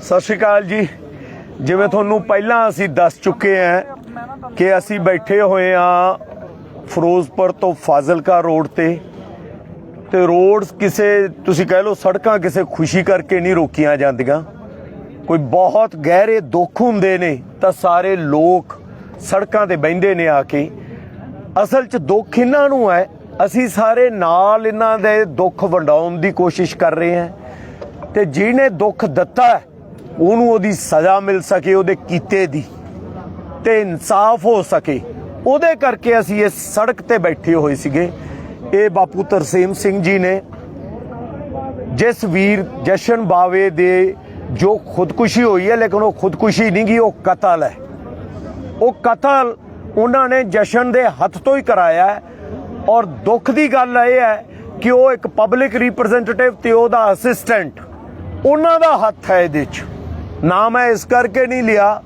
ਸਤਿ ਸ਼੍ਰੀ ਅਕਾਲ ਜੀ। ਜਿਵੇਂ ਤੁਹਾਨੂੰ ਪਹਿਲਾਂ ਅਸੀਂ ਦੱਸ ਚੁੱਕੇ ਹਾਂ ਕਿ ਅਸੀਂ ਬੈਠੇ ਹੋਏ ਹਾਂ ਫਿਰੋਜ਼ਪੁਰ ਤੋਂ ਫਾਜ਼ਿਲਕਾ ਰੋਡ ਤੇ। ਤੇ ਰੋਡਸ ਕਿਸੇ, ਤੁਸੀਂ ਕਹਿ ਲਓ ਸੜਕਾਂ ਕਿਸੇ ਖੁਸ਼ੀ ਕਰਕੇ ਨਹੀਂ ਰੋਕੀਆਂ ਜਾਂਦੀਆਂ। ਕੋਈ ਬਹੁਤ ਗਹਿਰੇ ਦੁੱਖ ਹੁੰਦੇ ਨੇ ਤਾਂ ਸਾਰੇ ਲੋਕ ਸੜਕਾਂ ਤੇ ਬਹਿੰਦੇ ਨੇ ਆ ਕੇ। ਅਸਲ 'ਚ ਦੁੱਖ ਇਹਨਾਂ ਨੂੰ ਹੈ। ਅਸੀਂ ਸਾਰੇ ਨਾਲ ਇਹਨਾਂ ਦੇ ਦੁੱਖ ਵੰਡਾਉਣ ਦੀ ਕੋਸ਼ਿਸ਼ ਕਰ ਰਹੇ ਹਾਂ। ਤੇ ਜਿਹਨੇ ਦੁੱਖ ਦਿੱਤਾ ਉਹਨੂੰ ਉਹਦੀ ਸਜ਼ਾ ਮਿਲ ਸਕੇ, ਉਹਦੇ ਕੀਤੇ ਦੀ ਤੇ ਇਨਸਾਫ ਹੋ ਸਕੇ। ਉਹਦੇ ਕਰਕੇ ਅਸੀਂ ਇਸ ਸੜਕ ਤੇ ਬੈਠੇ ਹੋਏ ਸੀਗੇ। ਇਹ ਬਾਪੂ ਤਰਸੇਮ ਸਿੰਘ ਜੀ ਨੇ ਜਿਸ ਵੀਰ ਜਸ਼ਨ ਬਾਵੇ ਦੇ ਜੋ ਖੁਦਕੁਸ਼ੀ ਹੋਈ ਹੈ, ਲੇਕਿਨ ਉਹ ਖੁਦਕੁਸ਼ੀ ਨਹੀਂ ਗਈ, ਉਹ ਕਤਲ ਹੈ। ਉਹ ਕਤਲ ਉਹਨਾਂ ਨੇ ਜਸ਼ਨ ਦੇ ਹੱਥ ਤੋਂ ਹੀ ਕਰਾਇਆ ਔਰ ਦੁੱਖ ਦੀ ਗੱਲ ਇਹ ਹੈ ਕਿ ਉਹ ਇੱਕ ਪਬਲਿਕ ਰਿਪਰੈਜ਼ੈਂਟੇਟਿਵ ਤੇ ਉਹਦਾ ਅਸਿਸਟੈਂਟ ਉਹਨਾਂ ਦਾ ਹੱਥ ਹੈ ਇਹਦੇ 'ਚ। ਨਾ ਮੈਂ ਇਸ ਕਰਕੇ ਨਹੀਂ ਲਿਆ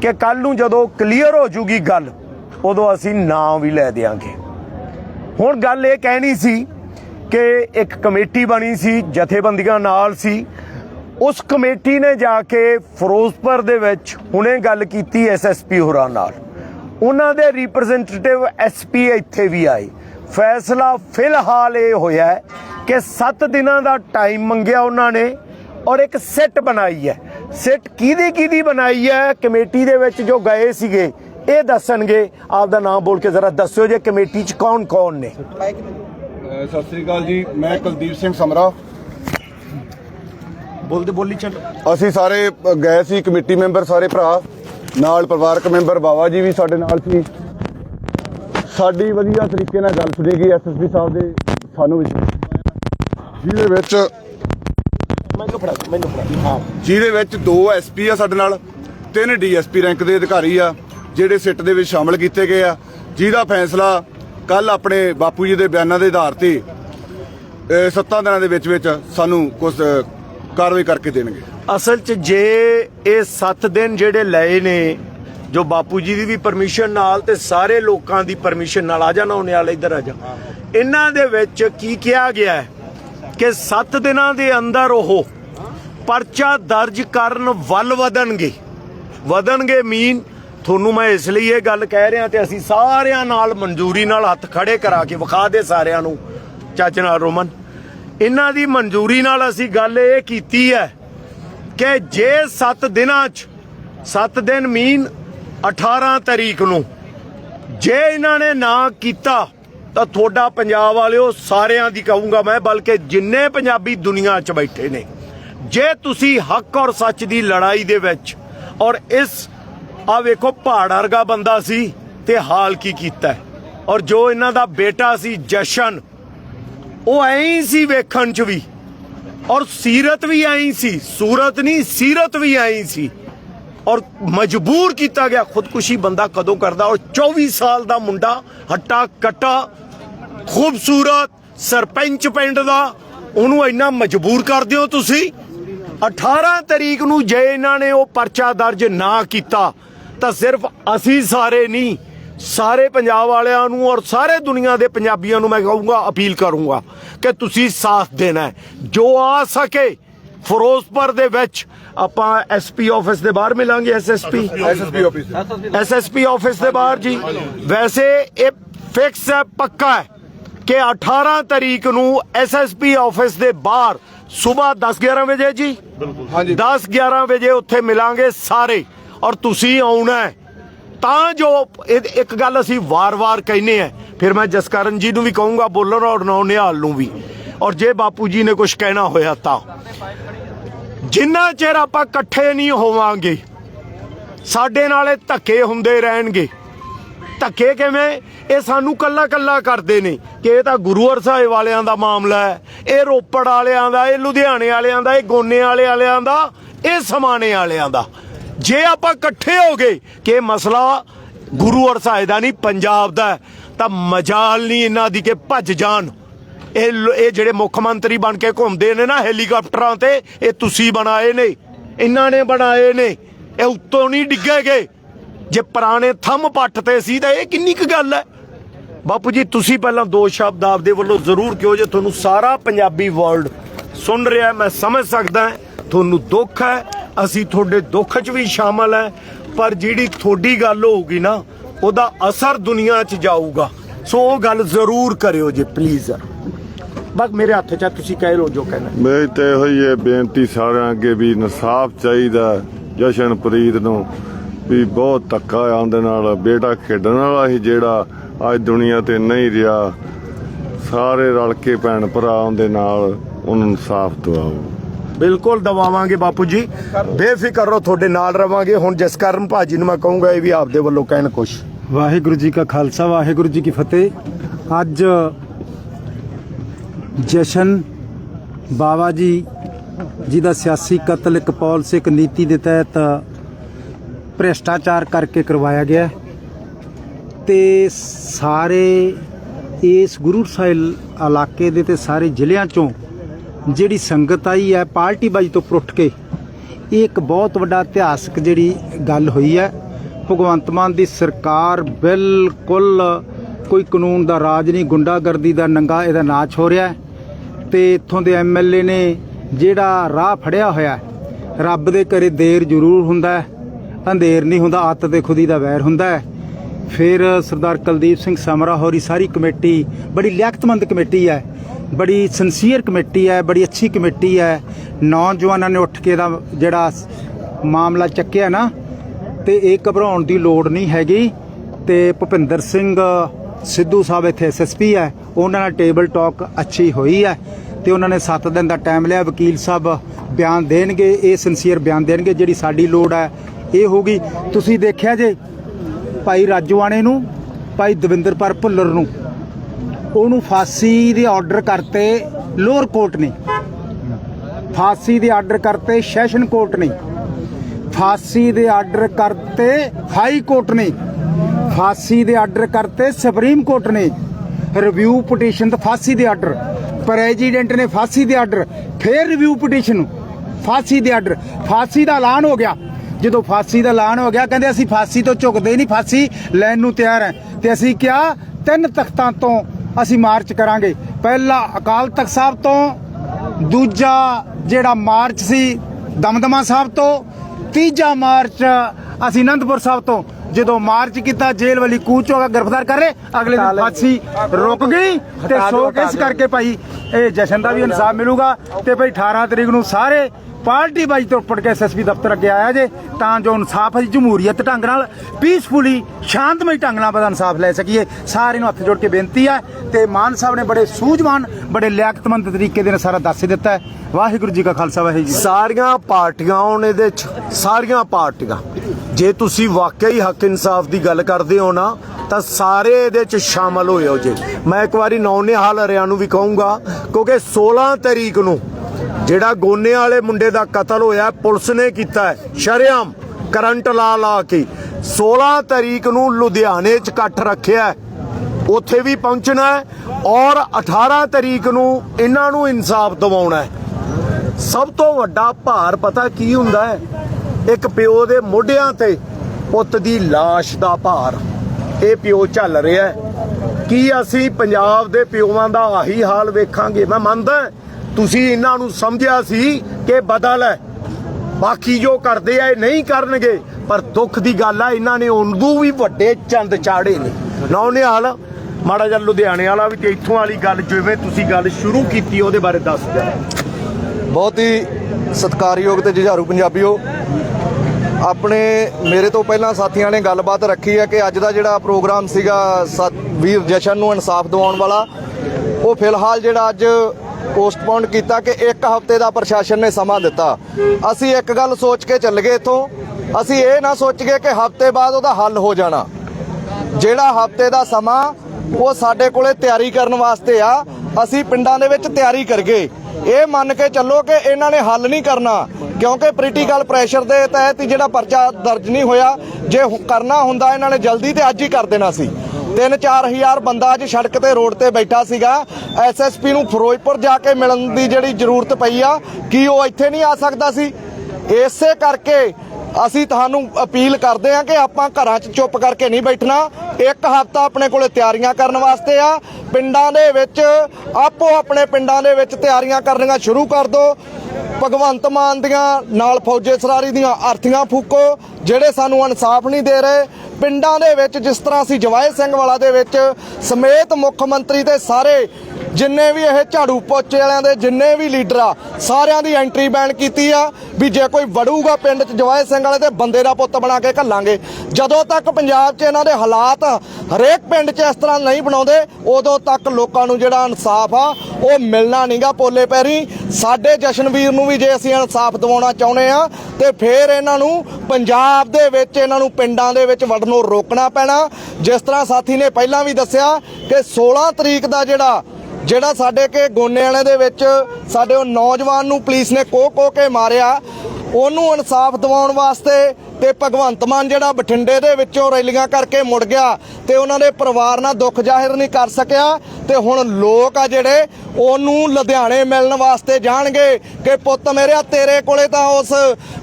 ਕਿ ਕੱਲ ਨੂੰ ਜਦੋਂ ਕਲੀਅਰ ਹੋ ਜੂਗੀ ਗੱਲ, ਉਦੋਂ ਅਸੀਂ ਨਾਂ ਵੀ ਲੈ ਦੇਾਂਗੇ ਹੁਣ ਗੱਲ ਇਹ ਕਹਿਣੀ ਸੀ ਕਿ ਇੱਕ ਕਮੇਟੀ ਬਣੀ ਸੀ, ਜਥੇਬੰਦੀਆਂ ਨਾਲ ਸੀ। ਉਸ ਕਮੇਟੀ ਨੇ ਜਾ ਕੇ ਫਿਰੋਜ਼ਪੁਰ ਦੇ ਵਿੱਚ ਹੁਣੇ ਗੱਲ ਕੀਤੀ ਐਸਐਸਪੀ ਹੋਰਾਂ ਨਾਲ। ਉਹਨਾਂ ਦੇ ਰਿਪਰੈਜ਼ੈਂਟੇਟਿਵ ਐਸਪੀ ਇੱਥੇ ਵੀ ਆਏ। ਫੈਸਲਾ ਫਿਲਹਾਲ ਇਹ ਹੋਇਆ ਕਿ 7 ਦਿਨਾਂ ਦਾ ਟਾਈਮ ਮੰਗਿਆ ਉਹਨਾਂ ਨੇ ਔਰ ਇੱਕ ਸੈੱਟ ਬਣਾਈ ਹੈ। ਸਿੱਟ ਕਿਹਦੀ ਕਿਹਦੀ ਬਣਾਈ ਹੈ? ਕਮੇਟੀ ਦੇ ਵਿੱਚ ਜੋ ਗਏ ਸੀਗੇ ਇਹ ਦੱਸਣਗੇ। ਆਪ ਦਾ ਨਾਮ ਬੋਲ ਕੇ ਜ਼ਰਾ ਦੱਸਿਓ ਜੇ ਕਮੇਟੀ 'ਚ ਕੌਣ ਕੌਣ ਨੇ। ਸਤਿ ਸ੍ਰੀ ਅਕਾਲ ਜੀ ਮੈਂ ਕੁਲਦੀਪ ਸਿੰਘ ਸਮਰਾ। ਬੋਲਦੇ ਬੋਲੀ ਚੱਲ ਅਸੀਂ ਸਾਰੇ ਗਏ ਸੀ ਕਮੇਟੀ ਮੈਂਬਰ ਸਾਰੇ ਭਰਾ। ਨਾਲ ਪਰਿਵਾਰਕ ਮੈਂਬਰ ਬਾਬਾ ਜੀ ਵੀ ਸਾਡੇ ਨਾਲ ਸੀ। ਸਾਡੀ ਵਧੀਆ ਤਰੀਕੇ ਨਾਲ ਗੱਲ ਸੁਣੀ ਗਈ ਐਸਐਸਪੀ ਸਾਹਿਬ ਦੇ ਸਾਨੂੰ ਵਿਸ਼ਵਾਸ ਜਿਹਦੇ ਵਿੱਚ ਮੈਨੂੰ ਫੜਾ ਮੈਨੂੰ ਫੜਾ ਹਾਂ। ਜਿਹਦੇ ਵਿੱਚ ਦੋ ਐਸਪੀ ਆ ਸਾਡੇ ਨਾਲ ਤਿੰਨ ਡੀਐਸਪੀ ਰੈਂਕ ਦੇ ਅਧਿਕਾਰੀ ਆ ਜਿਹੜੇ ਸਿੱਟ ਦੇ ਵਿੱਚ ਸ਼ਾਮਲ ਕੀਤੇ ਗਏ ਆ। ਜਿਹਦਾ ਫੈਸਲਾ ਕੱਲ ਆਪਣੇ ਬਾਪੂ ਜੀ ਦੇ ਬਿਆਨਾਂ ਦੇ ਆਧਾਰ ਤੇ ਸੱਤਾਂ ਦਿਨਾਂ ਦੇ ਵਿੱਚ ਵਿੱਚ ਸਾਨੂੰ ਕੁਝ ਕਾਰਵਾਈ ਕਰਕੇ ਦੇਣਗੇ। ਅਸਲ 'ਚ ਜੇ ਇਹ 7 ਦਿਨ ਜਿਹੜੇ ਲਏ ਨੇ ਜੋ ਬਾਪੂ ਜੀ ਦੀ ਵੀ ਪਰਮਿਸ਼ਨ ਨਾਲ ਤੇ ਸਾਰੇ ਲੋਕਾਂ ਦੀ ਪਰਮਿਸ਼ਨ ਨਾਲ ਆ ਜਾਣਾ ਉਹਨੇ ਵਾਲੇ ਇੱਧਰ ਆ ਜਾ। ਇਹਨਾਂ ਦੇ ਵਿੱਚ ਕੀ ਕਿਹਾ ਗਿਆ ਹੈ? ਕਿ 7 ਦਿਨਾਂ ਦੇ ਅੰਦਰ ਉਹ ਪਰਚਾ ਦਰਜ ਕਰਨ ਵੱਲ ਵਧਣਗੇ। ਵਧਣਗੇ ਮੀਨ ਤੁਹਾਨੂੰ ਮੈਂ ਇਸ ਲਈ ਇਹ ਗੱਲ ਕਹਿ ਰਿਹਾ ਤੇ ਅਸੀਂ ਸਾਰਿਆਂ ਨਾਲ ਮਨਜ਼ੂਰੀ ਨਾਲ ਹੱਥ ਖੜੇ ਕਰਾ ਕੇ ਵਿਖਾ ਦੇ ਸਾਰਿਆਂ ਨੂੰ ਚਾਚਨਾ ਰੋਮਨ। ਇਹਨਾਂ ਦੀ ਮਨਜ਼ੂਰੀ ਨਾਲ ਅਸੀਂ ਗੱਲ ਇਹ ਕੀਤੀ ਹੈ ਕਿ ਜੇ 7 ਦਿਨਾਂ 'ਚ 7 ਦਿਨ ਮੀਨ 18 ਤਰੀਕ ਨੂੰ ਜੇ ਇਹਨਾਂ ਨੇ ਨਾ ਕੀਤਾ ਤਾਂ ਤੁਹਾਡਾ ਪੰਜਾਬ ਵਾਲਿਓ ਸਾਰਿਆਂ ਦੀ ਕਹੂੰਗਾ ਮੈਂ, ਬਲਕਿ ਜਿੰਨੇ ਪੰਜਾਬੀ ਦੁਨੀਆ 'ਚ ਬੈਠੇ ਨੇ, ਜੇ ਤੁਸੀਂ ਹੱਕ ਔਰ ਸੱਚ ਦੀ ਲੜਾਈ ਦੇ ਵਿੱਚ, ਔਰ ਇਸ, ਆ ਵੇਖੋ ਪਹਾੜ ਵਰਗਾ ਬੰਦਾ ਸੀ, ਤੇ ਹਾਲ ਕੀ ਕੀਤਾ ਔਰ ਜੋ ਇਹਨਾਂ ਦਾ ਬੇਟਾ ਸੀ ਜਸ਼ਨ, ਉਹ ਐਂ ਸੀ ਵੇਖਣ 'ਚ ਵੀ, ਔਰ ਸੀਰਤ ਵੀ ਐਂ ਸੀ, ਸੂਰਤ ਨਹੀਂ, ਸੀਰਤ ਵੀ ਐਂ ਸੀ, ਔਰ ਮਜਬੂਰ ਕੀਤਾ ਗਿਆ, ਖੁਦਕੁਸ਼ੀ ਬੰਦਾ ਕਦੋਂ ਕਰਦਾ, ਔਰ 24 ਸਾਲ ਦਾ ਮੁੰਡਾ ਹੱਟਾ ਕੱਟਾ ਖੂਬਸੂਰਤ ਸਰਪੰਚ ਪਿੰਡ ਦਾ ਉਹਨੂੰ ਇੰਨਾ ਮਜਬੂਰ ਕਰਦੇ ਹੋ ਤੁਸੀਂ? 18 ਤਰੀਕ ਨੂੰ ਜੇ ਇਹਨਾਂ ਨੇ ਉਹ ਪਰਚਾ ਦਰਜ ਨਾ ਕੀਤਾ ਤਾਂ ਸਿਰਫ ਅਸੀਂ ਸਾਰੇ ਨਹੀਂ ਸਾਰੇ ਪੰਜਾਬ ਵਾਲਿਆਂ ਨੂੰ ਔਰ ਸਾਰੇ ਦੁਨੀਆ ਦੇ ਪੰਜਾਬੀਆਂ ਨੂੰ ਮੈਂ ਕਹੂੰਗਾ ਅਪੀਲ ਕਰੂੰਗਾ ਕਿ ਤੁਸੀਂ ਸਾਥ ਦੇਣਾ। ਜੋ ਆ ਸਕੇ ਫਿਰੋਜ਼ਪੁਰ ਦੇ ਵਿੱਚ ਆਪਾਂ ਐਸਪੀ ਆਫਿਸ ਦੇ ਬਾਹਰ ਮਿਲਾਂਗੇ SSP SSP office SSP office ਦੇ ਬਾਹਰ ਜੀ। ਵੈਸੇ ਇਹ ਫਿਕਸ ਹੈ ਪੱਕਾ ਹੈ। ਕਿ 18 ਤਰੀਕ ਨੂੰ ਐਸਐਸਪੀ ਆਫਿਸ ਦੇ ਬਾਹਰ ਸਵੇਰ 10 11 ਵਜੇ ਜੀ? ਹਾਂਜੀ। 10 11 ਵਜੇ ਉੱਥੇ ਮਿਲਾਂਗੇ ਸਾਰੇ ਔਰ ਤੁਸੀਂ ਆਉਣਾ ਹੈ। ਤਾਂ ਜੋ ਇੱਕ ਗੱਲ ਅਸੀਂ ਵਾਰ-ਵਾਰ ਕਹਿੰਨੇ ਆ ਫਿਰ ਮੈਂ ਜਸਕਰਨ ਜੀ ਨੂੰ ਵੀ ਕਹੂੰਗਾ ਬੋਲਣ ਔਰ ਨੌ ਨਿਹਾਲ ਨੂੰ ਵੀ। ਔਰ ਜੇ ਬਾਪੂ ਜੀ ਨੇ ਕੁਝ ਕਹਿਣਾ ਹੋਇਆ ਤਾਂ। ਜਿੰਨਾ ਚਿਰ ਆਪਾਂ ਇਕੱਠੇ ਨਹੀਂ ਹੋਵਾਂਗੇ ਸਾਡੇ ਨਾਲ ਧੱਕੇ ਹੁੰਦੇ ਰਹਿਣਗੇ। ਧੱਕੇ ਕਿਵੇਂ? ਇਹ ਸਾਨੂੰ ਕੱਲਾ ਕੱਲਾ ਕਰਦੇ ਨੇ ਕਿ ਇਹ ਤਾਂ ਗੁਰੂਵਰ ਸਾਹਿਬ ਵਾਲਿਆਂ ਦਾ ਮਾਮਲਾ ਹੈ, ਇਹ ਰੋਪੜ ਵਾਲਿਆਂ ਦਾ, ਇਹ ਲੁਧਿਆਣੇ ਵਾਲਿਆਂ ਦਾ, ਇਹ ਗੋਨੇ ਵਾਲੇ ਵਾਲਿਆਂ ਦਾ, ਇਹ ਸਮਾਣੇ ਵਾਲਿਆਂ ਦਾ। ਜੇ ਆਪਾਂ ਇਕੱਠੇ ਹੋ ਗਏ ਕਿ ਮਸਲਾ ਗੁਰੂ ਅਰ ਸਾਹਿਬ ਦਾ ਨਹੀਂ, ਪੰਜਾਬ ਦਾ ਤਾਂ ਮਜਾਲ ਨਹੀਂ ਇਹਨਾਂ ਦੀ ਕਿ ਭੱਜ ਜਾਣ। ਇਹ ਇਹ ਜਿਹੜੇ ਮੁੱਖ ਮੰਤਰੀ ਬਣ ਕੇ ਘੁੰਮਦੇ ਨੇ ਨਾ ਹੈਲੀਕਾਪਟਰਾਂ ਤੇ, ਇਹ ਤੁਸੀਂ ਬਣਾਏ ਨੇ, ਇਹਨਾਂ ਨੇ ਬਣਾਏ ਨੇ, ਇਹ ਉੱਤੋਂ ਨਹੀਂ ਡਿੱਗੇਗੇ ਜੇ ਪੁਰਾਣੇ ਥੰਮ ਪੱਟ ਤੇ ਸੀ ਤਾਂ ਇਹ ਕਿੰਨੀ ਕੁ ਗੱਲ ਹੈ? ਬਾਪੂ ਜੀ, ਤੁਸੀਂ ਪਹਿਲਾਂ ਦੋ ਸ਼ਬਦ ਆਪਦੇ ਵੱਲੋਂ ਜ਼ਰੂਰ ਕਿਉਂ ਜੇ ਤੁਹਾਨੂੰ ਸਾਰਾ ਪੰਜਾਬੀ ਵਰਲਡ ਸੁਣ ਰਿਹਾ ਮੈਂ ਸਮਝ ਸਕਦਾ ਤੁਹਾਨੂੰ ਦੁੱਖ ਹੈ, ਅਸੀਂ ਤੁਹਾਡੇ ਦੁੱਖ 'ਚ ਵੀ ਸ਼ਾਮਲ ਹੈ, ਪਰ ਜਿਹੜੀ ਤੁਹਾਡੀ ਗੱਲ ਹੋਊਗੀ ਨਾ, ਉਹਦਾ ਅਸਰ ਦੁਨੀਆ 'ਚ ਜਾਊਗਾ। ਸੋ ਉਹ ਗੱਲ ਜ਼ਰੂਰ ਕਰਿਓ ਜੀ ਪਲੀਜ਼ ਬਸ ਮੇਰੇ ਹੱਥ 'ਚ ਤੁਸੀਂ ਕਹਿ ਲਓ ਜੋ ਕਹਿਣਾ ਮੇਰੀ ਤੇ ਇਹੋ ਹੀ ਹੈ ਬੇਨਤੀ ਸਾਰਿਆਂ ਅੱਗੇ ਵੀ ਇਨਸਾਫ ਚਾਹੀਦਾ ਜਸ਼ਨਪ੍ਰੀਤ ਨੂੰ। ਵੀ ਬਹੁਤ ਧੱਕਾ ਆ ਉਹਦੇ ਨਾਲ ਬੇਟਾ ਖੇਡਣ ਵਾਲਾ ਸੀ ਜਿਹੜਾ ਅੱਜ ਦੁਨੀਆ ਤੇ ਨਹੀਂ ਰਿਹਾ। ਸਾਰੇ ਰਲ ਕੇ ਭੈਣ ਭਰਾ ਉਹਦੇ ਨਾਲ ਉਹਨੂੰ ਇਨਸਾਫ ਦਿਵਾਓ। ਬਿਲਕੁਲ ਦਵਾਵਾਂਗੇ ਬਾਪੂ ਜੀ ਬੇਫਿਕਰ ਰਹੋ ਤੁਹਾਡੇ ਨਾਲ ਰਵਾਂਗੇ। ਹੁਣ ਜਸਕਰਨ ਭਾਜੀ ਨੂੰ ਮੈਂ ਕਹੂੰਗਾ ਇਹ ਵੀ ਆਪਦੇ ਵੱਲੋਂ ਕਹਿਣ ਕੁਛ। ਵਾਹਿਗੁਰੂ ਜੀ ਕਾ ਖਾਲਸਾ ਵਾਹਿਗੁਰੂ ਜੀ ਕੀ ਫਤਿਹ। ਅੱਜ ਜਸ਼ਨ ਬਾਬਾ ਜੀ ਜੀ ਦਾ ਸਿਆਸੀ ਕਤਲ ਇੱਕ ਪਾਲਿਸਿਕ ਨੀਤੀ ਦੇ ਤਹਿਤ ਭ੍ਰਿਸ਼ਟਾਚਾਰ ਕਰਕੇ ਕਰਵਾਇਆ ਗਿਆ ਹੈ। ਤੇ ਸਾਰੇ ਇਸ ਗੁਰੂ ਸਾਹਿਬ ਇਲਾਕੇ ਦੇ ਤੇ ਸਾਰੇ ਜ਼ਿਲ੍ਹਿਆਂ ਚੋਂ ਜਿਹੜੀ ਸੰਗਤ ਆਈ ਹੈ, ਪਾਰਟੀ ਬਾਜੀ ਤੋਂ ਪੁੱਟ ਕੇ, ਇਹ ਇੱਕ ਬਹੁਤ ਵੱਡਾ ਇਤਿਹਾਸਕ ਜਿਹੜੀ ਗੱਲ ਹੋਈ ਹੈ। ਭਗਵੰਤ ਮਾਨ ਦੀ ਸਰਕਾਰ ਬਿਲਕੁਲ ਕੋਈ ਕਾਨੂੰਨ ਦਾ ਰਾਜ ਨਹੀਂ, ਗੁੰਡਾਗਰਦੀ ਦਾ ਨੰਗਾ ਇਹਦਾ ਨਾਚ ਹੋ ਰਿਹਾ ਹੈ। ਤੇ ਇੱਥੋਂ ਦੇ ਐਮਐਲਏ ਨੇ ਜਿਹੜਾ ਰਾਹ ਫੜਿਆ ਹੋਇਆ ਰੱਬ ਦੇ ਘਰੇ ਦੇਰ ਜ਼ਰੂਰ ਹੁੰਦਾ ਹੈ। ਅੰਧੇਰ ਨਹੀਂ ਹੁੰਦਾ ਅੱਤ ਤੇ ਖੁਦੀ ਦਾ ਵੈਰ ਹੁੰਦਾ ਹੈ। ਫਿਰ ਸਰਦਾਰ ਕੁਲਦੀਪ ਸਿੰਘ ਸਮਰਾ ਹੋਰੀ ਸਾਰੀ ਕਮੇਟੀ, ਬੜੀ ਲਿਆਕਤਮੰਦ ਕਮੇਟੀ ਹੈ। ਬੜੀ ਸਿੰਸੀਅਰ ਕਮੇਟੀ ਹੈ, ਬੜੀ ਅੱਛੀ ਕਮੇਟੀ ਹੈ। ਨੌਜਵਾਨਾਂ ਨੇ ਉੱਠ ਕੇ ਇਹਦਾ ਜਿਹੜਾ ਮਾਮਲਾ ਚੱਕਿਆ ਨਾ, ਤੇ ਇਹ ਘਬਰਾਉਣ ਦੀ ਲੋੜ ਨਹੀਂ ਹੈਗੀ। ਤੇ ਭੁਪਿੰਦਰ ਸਿੰਘ ਸਿੱਧੂ ਸਾਹਿਬ ਇੱਥੇ ਐਸਐਸਪੀ ਹੈ, ਉਹਨਾਂ ਨਾਲ ਟੇਬਲ ਟਾਕ ਅੱਛੀ ਹੋਈ ਹੈ। ਤੇ ਉਹਨਾਂ ਨੇ 7 ਦਿਨ ਦਾ ਟਾਈਮ ਲਿਆ, ਵਕੀਲ ਸਾਹਿਬ ਬਿਆਨ ਦੇਣਗੇ, ਇਹ ਸਿੰਸੀਅਰ ਬਿਆਨ ਦੇਣਗੇ, ਜਿਹੜੀ ਸਾਡੀ ਲੋੜ ਹੈ ਇਹ ਹੋ ਗਈ। ਤੁਸੀਂ ਦੇਖਿਆ ਜੇ ਭਾਈ ਰਾਜਵਾਣੇ ਨੂੰ, ਭਾਈ ਦਵਿੰਦਰਪਾਲ ਭੁੱਲਰ ਨੂੰ, ਉਹਨੂੰ ਫਾਂਸੀ ਦੇ ਆਰਡਰ ਕਰਤੇ ਲੋਅਰ ਕੋਰਟ ਨੇ। ਫਾਂਸੀ ਦੇ ਆਰਡਰ ਕਰਤੇ ਸੈਸ਼ਨ ਕੋਰਟ ਨੇ। ਫਾਂਸੀ ਦੇ ਆਰਡਰ ਕਰਤੇ ਹਾਈ ਕੋਰਟ ਨੇ। ਫਾਂਸੀ ਦੇ ਆਰਡਰ ਕਰਤੇ ਸੁਪਰੀਮ ਕੋਰਟ ਨੇ। ਰਿਵਿਊ ਪਟੀਸ਼ਨ ਤੇ ਫਾਂਸੀ ਦੇ ਆਰਡਰ ਪ੍ਰੈਜ਼ੀਡੈਂਟ ਨੇ ਫਾਂਸੀ ਦੇ ਆਰਡਰ ਫੇਰ ਰਿਵਿਊ ਪਟੀਸ਼ਨ ਫਾਂਸੀ ਦੇ ਆਰਡਰ ਫਾਂਸੀ ਦਾ ਐਲਾਨ ਹੋ ਗਿਆ। ਜਦੋਂ ਫਾਂਸੀ ਦਾ ਐਲਾਨ ਹੋ ਗਿਆ ਕਹਿੰਦੇ ਅਸੀਂ ਫਾਂਸੀ ਤੋਂ ਝੁਕਦੇ ਨਹੀਂ ਫਾਂਸੀ ਲੈਣ ਨੂੰ ਤਿਆਰ ਹੈ। ਤੇ ਅਸੀਂ ਕਿਹਾ ਤਿੰਨ ਤਖਤਾਂ ਤੋਂ ਅਸੀਂ ਮਾਰਚ ਕਰਾਂਗੇ। ਪਹਿਲਾ ਅਕਾਲ ਤਖਤ ਸਾਹਿਬ ਤੋਂ ਦੂਜਾ ਜਿਹੜਾ ਮਾਰਚ ਸੀ ਦਮਦਮਾ ਸਾਹਿਬ ਤੋਂ ਤੀਜਾ ਮਾਰਚ ਅਸੀਂ ਅਨੰਦਪੁਰ ਸਾਹਿਬ ਤੋਂ। ਜਦੋਂ ਮਾਰਚ ਕੀਤਾ ਜੇਲ੍ਹ ਵਾਲੀ ਕੂਚ ਹੋ ਗਿਆ ਗ੍ਰਿਫਤਾਰ ਕਰ ਲਏ ਅਗਲੇ ਦਿਨ ਫਾਂਸੀ ਰੁਕ ਗਈ ਤੇ ਸੋ ਇਸ ਕਰਕੇ ਭਾਈ ਇਹ ਜਸ਼ਨ ਦਾ ਵੀ ਇਨਸਾਫ ਮਿਲੂਗਾ ਤੇ ਭਾਈ 18 ਤਰੀਕ ਨੂੰ ਸਾਰੇ ਪਾਰਟੀ ਬਾਈ ਤੋਂ ਉੱਪਰ ਕੇ ਐਸਐਸਪੀ ਦਫ਼ਤਰ ਅੱਗੇ ਆਇਆ ਜੇ, ਤਾਂ ਜੋ ਇਨਸਾਫ ਅਸੀਂ ਜਮਹੂਰੀਅਤ ਢੰਗ ਨਾਲ ਪੀਸਫੁਲੀ ਸ਼ਾਂਤਮਈ ਢੰਗ ਨਾਲ ਬਦਾ ਇਨਸਾਫ ਲੈ ਸਕੀਏ। ਸਾਰੇ ਨੂੰ ਹੱਥ ਜੋੜ ਕੇ ਬੇਨਤੀ ਹੈ ਤੇ ਮਾਨ ਸਾਹਿਬ ਨੇ ਬੜੇ ਸੂਝਵਾਨ, ਬੜੇ ਲਿਆਕਤਮੰਦ ਤਰੀਕੇ ਦੇ ਨਾਲ ਸਾਰਾ ਦੱਸ ਦਿੱਤਾ ਹੈ। ਵਾਹਿਗੁਰੂ ਜੀ ਕਾ ਖਾਲਸਾ, ਵਾਹਿਗੁਰੂ ਜੀ ਸਾਰੀਆਂ ਪਾਰਟੀਆਂ ਉਹਨੇ ਇਹਦੇ ਸਾਰੀਆਂ ਪਾਰਟੀਆਂ। ਜੇ ਤੁਸੀਂ ਵਾਕਈ ਹੱਕ ਇਨਸਾਫ ਦੀ ਗੱਲ ਕਰਦੇ ਹੋ ਨਾ ਤਾਂ ਸਾਰੇ ਇਹਦੇ ਚ ਸ਼ਾਮਲ ਹੋਏ ਹੋ ਜੇ। ਮੈਂ ਇੱਕ ਵਾਰੀ ਨੌਨੇ ਹਾਲ ਨੂੰ ਵੀ ਕਹੂੰਗਾ, ਕਿਉਂਕਿ 16 ਤਰੀਕ ਨੂੰ ਜਿਹੜਾ ਗੋਨੇ ਵਾਲੇ ਮੁੰਡੇ ਦਾ ਕਤਲ ਹੋਇਆ, ਪੁਲਿਸ ਨੇ ਕੀਤਾ ਹੈ। ਸ਼ਰੇਆਮ ਕਰੰਟ ਲਾ ਲਾ ਕੇ 16 ਤਰੀਕ ਨੂੰ ਲੁਧਿਆਣੇ ਚ ਇਕੱਠ ਰੱਖਿਆ ਉੱਥੇ ਵੀ ਪਹੁੰਚਣਾ ਹੈ ਔਰ 18 ਤਰੀਕ ਨੂੰ ਇਹਨਾਂ ਨੂੰ ਇਨਸਾਫ ਦਿਵਾਉਣਾ ਹੈ। ਸਭ ਤੋਂ ਵੱਡਾ ਭਾਰ ਪਤਾ ਕੀ ਹੁੰਦਾ ਹੈ? ਇੱਕ ਪਿਓ ਦੇ ਮੋਢਿਆਂ ਤੇ ਪੁੱਤ ਦੀ লাশ ਦਾ ਭਾਰ। ਇਹ ਪਿਓ ਝੱਲ ਰਿਹਾ ਕੀ ਅਸੀਂ ਪੰਜਾਬ ਦੇ ਪਿਓਾਂ ਦਾ ਆਹੀ ਹਾਲ ਵੇਖਾਂਗੇ? ਮੈਂ ਮੰਨਦਾ ਤੁਸੀਂ ਇਹਨਾਂ ਨੂੰ ਸਮਝਿਆ ਸੀ ਕਿ ਬਦਲ ਹੈ। ਬਾਕੀ ਜੋ ਕਰਦੇ ਆ, ਇਹ ਨਹੀਂ ਕਰਨਗੇ। ਪਰ ਦੁੱਖ ਦੀ ਗੱਲ ਆ, ਇਹਨਾਂ ਨੇ ਉਹਨੂੰ ਵੀ ਵੱਡੇ ਚੰਦ ਚਾੜੇ ਨੇ। ਨੌਨੇ ਹਾਲ, ਮਾੜਾ ਜਿਹਾ ਲੁਧਿਆਣੇ ਵਾਲਾ ਵੀ ਤੇ ਇੱਥੋਂ ਵਾਲੀ ਗੱਲ ਜਿਵੇਂ ਤੁਸੀਂ ਗੱਲ ਸ਼ੁਰੂ ਕੀਤੀ, ਉਹਦੇ ਬਾਰੇ ਦੱਸ ਦਿਓ। ਬਹੁਤ ਹੀ ਸਤਿਕਾਰਯੋਗ ਤੇ ਜੁਝਾਰੂ ਪੰਜਾਬੀਓ ਆਪਣੇ ਮੇਰੇ ਤੋਂ ਪਹਿਲਾਂ ਸਾਥੀਆਂ ਨੇ ਗੱਲਬਾਤ ਰੱਖੀ ਹੈ ਕਿ ਅੱਜ ਦਾ ਜਿਹੜਾ ਪ੍ਰੋਗਰਾਮ ਸੀਗਾ ਸਤ- ਵੀਰ ਜਸ਼ਨ ਨੂੰ ਇਨਸਾਫ ਦਿਵਾਉਣ ਵਾਲਾ, ਉਹ ਫਿਲਹਾਲ ਜਿਹੜਾ ਅੱਜ ਪੋਸਟਪੋਨ ਕੀਤਾ ਕਿ ਇੱਕ ਹਫ਼ਤੇ ਦਾ ਪ੍ਰਸ਼ਾਸਨ ਨੇ ਸਮਾਂ ਦਿੱਤਾ। ਅਸੀਂ ਇੱਕ ਗੱਲ ਸੋਚ ਕੇ ਚੱਲ ਗਏ ਇੱਥੋਂ, ਅਸੀਂ ਇਹ ਨਾ ਸੋਚ ਗਏ ਕਿ ਹਫ਼ਤੇ ਬਾਅਦ ਉਹਦਾ ਹੱਲ ਹੋ ਜਾਣਾ। ਜਿਹੜਾ ਹਫ਼ਤੇ ਦਾ ਸਮਾਂ ਉਹ ਸਾਡੇ ਕੋਲੇ ਤਿਆਰੀ ਕਰਨ ਵਾਸਤੇ ਆ। ਅਸੀਂ ਪਿੰਡਾਂ ਦੇ ਵਿੱਚ ਤਿਆਰੀ ਕਰਗੇ ਇਹ ਮੰਨ ਕੇ ਚੱਲੋ ਕਿ ਇਹਨਾਂ ਨੇ ਹੱਲ ਨਹੀਂ ਕਰਨਾ, ਕਿਉਂਕਿ ਪੋਲੀਟੀਕਲ ਪ੍ਰੈਸ਼ਰ ਦੇ ਤਹਿਤ ਹੀ ਜਿਹੜਾ ਪਰਚਾ ਦਰਜ ਨਹੀਂ ਹੋਇਆ, ਜੇ ਕਰਨਾ ਹੁੰਦਾ ਇਹਨਾਂ ਨੇ ਜਲਦੀ ਤੇ ਅੱਜ ਹੀ ਕਰ ਦੇਣਾ ਸੀ। 3-4000 ਬੰਦਾ ਅੱਜ ਸੜਕ ਤੇ, ਰੋਡ ਤੇ ਬੈਠਾ ਸੀਗਾ। ਐਸਐਸਪੀ ਨੂੰ ਫਿਰੋਜ਼ਪੁਰ ਜਾ ਕੇ ਮਿਲਣ ਦੀ ਜਿਹੜੀ ਜ਼ਰੂਰਤ ਪਈ ਆ, ਕੀ ਉਹ ਇੱਥੇ ਨਹੀਂ ਆ ਸਕਦਾ ਸੀ? ਇਸੇ ਕਰਕੇ ਅਸੀਂ ਤੁਹਾਨੂੰ ਅਪੀਲ ਕਰਦੇ ਹਾਂ ਕਿ ਆਪਾਂ ਘਰਾਂ 'ਚ ਚੁੱਪ ਕਰਕੇ ਨਹੀਂ ਬੈਠਣਾ। ਇੱਕ ਹਫ਼ਤਾ ਆਪਣੇ ਕੋਲੇ ਤਿਆਰੀਆਂ ਕਰਨ ਵਾਸਤੇ ਆ। ਪਿੰਡਾਂ ਦੇ ਵਿੱਚ, ਆਪੋ ਆਪਣੇ ਪਿੰਡਾਂ ਦੇ ਵਿੱਚ ਤਿਆਰੀਆਂ ਕਰਨੀਆਂ ਸ਼ੁਰੂ ਕਰ ਦਿਓ ਭਗਵੰਤ ਮਾਨ ਦੀਆਂ ਨਾਲ ਫੌਜੇ ਸਰਾਰੀ ਦੀਆਂ ਅਰਥੀਆਂ ਫੂਕੋ, ਜਿਹੜੇ ਸਾਨੂੰ ਇਨਸਾਫ ਨਹੀਂ ਦੇ ਰਹੇ। ਪਿੰਡਾਂ ਦੇ ਵਿੱਚ ਜਿਸ ਤਰ੍ਹਾਂ ਅਸੀਂ ਜਵਾਏ ਸਿੰਘ ਵਾਲਾ ਦੇ ਵਿੱਚ, ਸਮੇਤ ਮੁੱਖ ਮੰਤਰੀ ਤੇ ਸਾਰੇ ਜਿੰਨੇ ਵੀ ਇਹ ਝਾੜੂ ਪੋਚੇ ਵਾਲਿਆਂ ਦੇ ਜਿੰਨੇ ਵੀ ਲੀਡਰ ਆ, ਸਾਰਿਆਂ ਦੀ ਐਂਟਰੀ ਬੈਨ ਕੀਤੀ ਆ ਵੀ ਜੇ ਕੋਈ ਵੜੂਗਾ ਪਿੰਡ 'ਚ ਜਵਾਏ ਸਿੰਘ ਵਾਲੇ ਤੇ ਬੰਦੇ ਦਾ ਪੁੱਤ ਬਣਾ ਕੇ ਘੱਲਾਂਗੇ। ਜਦੋਂ ਤੱਕ ਪੰਜਾਬ 'ਚ ਇਹਨਾਂ ਦੇ ਹਾਲਾਤ ਹਰੇਕ ਪਿੰਡ 'ਚ ਇਸ ਤਰ੍ਹਾਂ ਨਹੀਂ ਬਣਾਉਂਦੇ, ਉਦੋਂ ਤੱਕ ਲੋਕਾਂ ਨੂੰ ਜਿਹੜਾ ਇਨਸਾਫ ਆ, ਉਹ ਮਿਲਣਾ ਨਹੀਂਗਾ ਪੋਲੇ ਪੈਰੀ। ਸਾਡੇ ਜਸ਼ਨਵੀਰ ਨੂੰ ਵੀ ਜੇ ਅਸੀਂ ਇਨਸਾਫ ਦਿਵਾਉਣਾ ਚਾਹੁੰਦੇ ਆ, ਤੇ ਫੇਰ ਇਹਨਾਂ ਨੂੰ ਪੰਜਾਬ ਦੇ ਵਿੱਚ, ਇਹਨਾਂ ਨੂੰ ਪਿੰਡਾਂ ਦੇ ਵਿੱਚ ਵੜਨੋਂ ਰੋਕਣਾ ਪੈਣਾ। ਜਿਸ ਤਰ੍ਹਾਂ ਸਾਥੀ ਨੇ ਪਹਿਲਾਂ ਵੀ ਦੱਸਿਆ ਕਿ 16 ਤਰੀਕ ਦਾ ਜਿਹੜਾ ਜਿਹੜਾ ਸਾਡੇ ਕੇ ਗੋਨੇ ਵਾਲੇ ਦੇ ਵਿੱਚ ਸਾਡੇ ਉਹ ਨੌਜਵਾਨ ਨੂੰ ਪੁਲਿਸ ਨੇ ਕੋਹ ਕੋਹ ਕੇ ਮਾਰਿਆ, ਉਹਨੂੰ ਇਨਸਾਫ ਦਿਵਾਉਣ ਵਾਸਤੇ ਤੇ ਭਗਵੰਤ ਮਾਨ ਜਿਹੜਾ ਬਠਿੰਡੇ ਦੇ ਵਿੱਚੋਂ ਰੈਲੀਆਂ ਕਰਕੇ ਮੁੜ ਗਿਆ ਤੇ ਉਹਨਾਂ ਦੇ ਪਰਿਵਾਰ ਨਾਲ ਦੁੱਖ ਜ਼ਾਹਿਰ ਨਹੀਂ ਕਰ ਸਕਿਆ ਤੇ ਹੁਣ ਲੋਕ ਆ ਜਿਹੜੇ ਉਹਨੂੰ ਲੁਧਿਆਣੇ ਮਿਲਣ ਵਾਸਤੇ ਜਾਣਗੇ ਕਿ ਪੁੱਤ ਮੇਰਿਆ, ਤੇਰੇ ਕੋਲੇ ਤਾਂ ਉਸ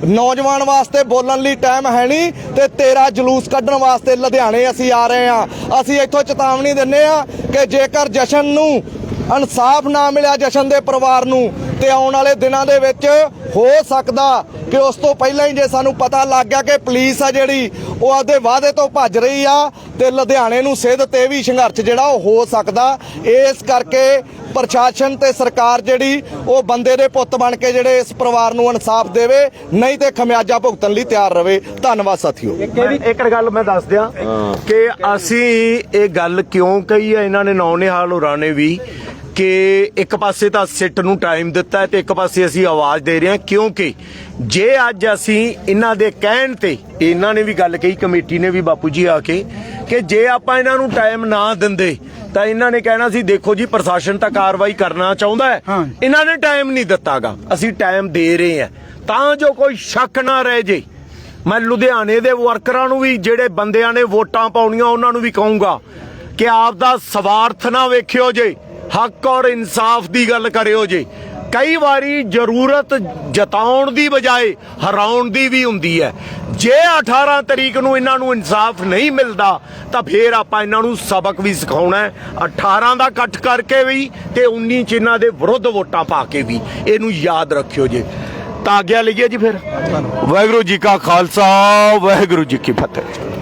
ਨੌਜਵਾਨ ਵਾਸਤੇ ਬੋਲਣ ਲਈ ਟਾਈਮ ਹੈ ਨਹੀਂ ਤੇ ਤੇਰਾ ਜਲੂਸ ਕੱਢਣ ਵਾਸਤੇ ਲੁਧਿਆਣੇ ਅਸੀਂ ਆ ਰਹੇ ਆ ਅਸੀਂ ਇੱਥੋਂ ਚੇਤਾਵਨੀ ਦਿੰਨੇ ਆ ਕਿ ਜੇਕਰ ਜਸ਼ਨ ਨੂੰ ਇਨਸਾਫ ਨਾ ਮਿਲਿਆ ਜਸ਼ਨ ਦੇ ਪਰਿਵਾਰ ਨੂੰ ਤੇ ਆਉਣ ਵਾਲੇ ਦਿਨਾਂ ਦੇ ਵਿੱਚ ਹੋ ਸਕਦਾ ਕਿ ਉਸ ਤੋਂ ਪਹਿਲਾਂ ਹੀ ਜੇ ਸਾਨੂੰ ਪਤਾ ਲੱਗ ਗਿਆ ਕਿ ਪੁਲਿਸ ਆ ਜਿਹੜੀ, ਉਹ ਆਪਦੇ ਵਾਅਦੇ ਤੋਂ ਭੱਜ ਰਹੀ ਆ ਤੇ ਲੁਧਿਆਣੇ ਨੂੰ ਸਿੱਧ ਤੇ ਵੀ ਸੰਘਰਸ਼ ਜਿਹੜਾ ਉਹ ਹੋ ਸਕਦਾ। ਇਸ ਕਰਕੇ ਪ੍ਰਸ਼ਾਸਨ ਤੇ ਸਰਕਾਰ ਜਿਹੜੀ ਉਹ ਬੰਦੇ ਦੇ ਪੁੱਤ ਬਣ ਕੇ ਜਿਹੜੇ ਇਸ ਪਰਿਵਾਰ ਨੂੰ ਇਨਸਾਫ ਦੇਵੇ, ਨਹੀਂ ਤੇ ਖਮਿਆਜਾ ਭੁਗਤਣ ਲਈ ਤਿਆਰ ਰਵੇ। ਧੰਨਵਾਦ ਸਾਥੀਓ। ਇੱਕ ਗੱਲ ਮੈਂ ਦੱਸ ਦਿਆਂ ਕਿ ਅਸੀਂ ਇਹ ਗੱਲ ਕਿਉਂ ਕਹੀ ਹੈ? ਇਹਨਾਂ ਨੇ ਨੌ ਨਿਹਾਲ ਹੋਰਾਂ ਨੇ ਵੀ ਕਿ ਇੱਕ ਪਾਸੇ ਤਾਂ ਸਿੱਟ ਨੂੰ ਟਾਈਮ ਦਿੱਤਾ ਹੈ ਤੇ ਇੱਕ ਪਾਸੇ ਅਸੀਂ ਆਵਾਜ਼ ਦੇ ਰਹੇ ਹਾਂ ਕਿਉਂਕਿ ਜੇ ਅੱਜ ਅਸੀਂ ਇਹਨਾਂ ਦੇ ਕਹਿਣ ਤੇ ਇਹਨਾਂ ਨੇ ਵੀ ਗੱਲ ਕਹੀ, ਕਮੇਟੀ ਨੇ ਵੀ ਬਾਪੂ ਜੀ ਆ ਕੇ ਕਿ ਜੇ ਆਪਾਂ ਇਹਨਾਂ ਨੂੰ ਟਾਈਮ ਨਾ ਦਿੰਦੇ ਤਾਂ ਇਹਨਾਂ ਨੇ ਕਹਿਣਾ ਸੀ ਦੇਖੋ ਜੀ ਪ੍ਰਸ਼ਾਸਨ ਤਾਂ ਕਾਰਵਾਈ ਕਰਨਾ ਚਾਹੁੰਦਾ ਹੈ। ਇਹਨਾਂ ਨੇ ਟਾਈਮ ਨਹੀਂ ਦਿੱਤਾਗਾ। ਅਸੀਂ ਟਾਈਮ ਦੇ ਰਹੇ ਹਾਂ। ਤਾਂ ਜੋ ਕੋਈ ਸ਼ੱਕ ਨਾ ਰਹਿ ਜੇ। ਮੈਂ ਲੁਧਿਆਣੇ ਦੇ ਵਰਕਰਾਂ ਨੂੰ ਵੀ ਜਿਹੜੇ ਬੰਦਿਆਂ ਨੇ ਵੋਟਾਂ ਪਾਉਣੀਆਂ ਉਹਨਾਂ ਨੂੰ ਵੀ ਕਹੂੰਗਾ ਕਿ ਆਪ ਦਾ ਸਵਾਰਥ ਨਾ ਵੇਖਿਓ ਜੇ। ਹੱਕ ਔਰ ਇਨਸਾਫ ਦੀ ਗੱਲ ਕਰਿਓ ਜੇ। ਕਈ ਵਾਰੀ ਜ਼ਰੂਰਤ ਜਤਾਉਣ ਦੀ ਬਜਾਏ ਹਰਾਉਣ ਦੀ ਵੀ ਹੁੰਦੀ ਹੈ। ਜੇ 18 ਤਰੀਕ ਨੂੰ ਇਹਨਾਂ ਨੂੰ ਇਨਸਾਫ ਨਹੀਂ ਮਿਲਦਾ ਤਾਂ ਫੇਰ ਆਪਾਂ ਇਹਨਾਂ ਨੂੰ ਸਬਕ ਵੀ ਸਿਖਾਉਣਾ ਹੈ। 18 ਦਾ ਇਕੱਠ ਕਰਕੇ ਵੀ ਤੇ 19 ਚ ਇਹਨਾਂ ਦੇ ਵਿਰੁੱਧ ਵੋਟਾਂ ਪਾ ਕੇ ਵੀ ਇਹਨੂੰ ਯਾਦ ਰੱਖਿਓ ਜੇ। ਤਾਂ ਆਗਿਆ ਲਈਏ ਜੀ ਫਿਰ। ਵਾਹਿਗੁਰੂ ਜੀ ਕਾ ਖਾਲਸਾ ਵਾਹਿਗੁਰੂ ਜੀ ਕੀ ਫਤਿਹ।